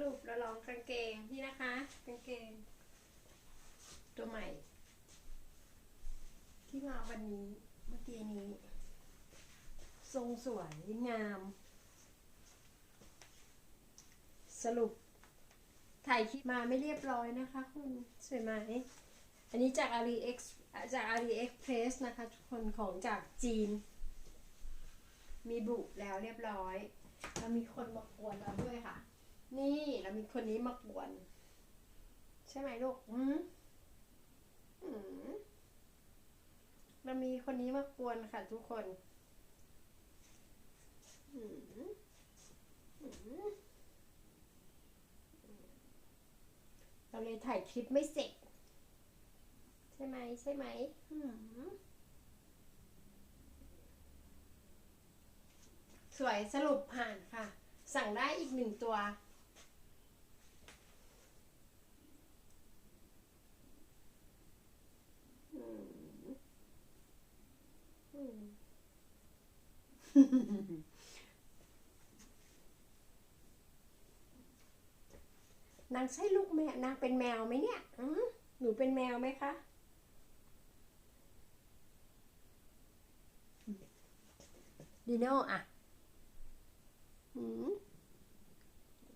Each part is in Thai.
รุปเราลองกางเกงนี่นะคะกางเกง ตัวใหม่ ที่มาวันนี้เมื่อกี้นี้ ทรงสวยงาม สรุป ถ่ายคลิปมาไม่เรียบร้อยนะคะ คุณสวยไหมอันนี้จาก AliEx จาก AliExpress นะคะทุกคนของจากจีน มีบุแล้วเรียบร้อยเรามีคนมากวนเราด้วยค่ะ มีคนนี้มากวน ใช่ไหมลูกอืมอืมเรามีคนนี้มากวนค่ะทุกคนอืมอืมเราเลยถ่ายคลิปไม่เสร็จ ใช่ไหมใช่ไหมอืมสวยสรุปผ่านค่ะ สั่งได้อีกหนึ่งตัว อืมอืม นางใช่ลูกแมวนางเป็นแมวไหมเนี่ยอืมหนูเป็นแมวไหมคะ ดีโน่อะอืม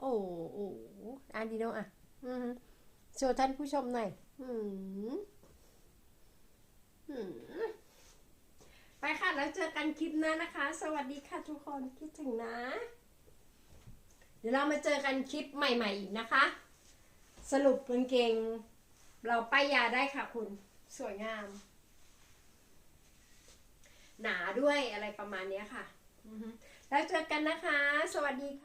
โอ้โอ้อันดีโน่อะอืมโชว์ท่านผู้ชมหน่อย อืมอืมไปค่ะ แล้วเจอ กันคลิปหน้านะคะ สวัสดีค่ะทุกคนคิดถึงนะ เดี๋ยวเรามาเจอกันคลิปใหม่ๆอีกนะคะ สรุปกางเกง เราป้ายยาได้ค่ะคุณ สวยงาม หนาด้วยอะไรประมาณนี้ค่ะ แล้วเจอกันนะคะ สวัสดีค่ะ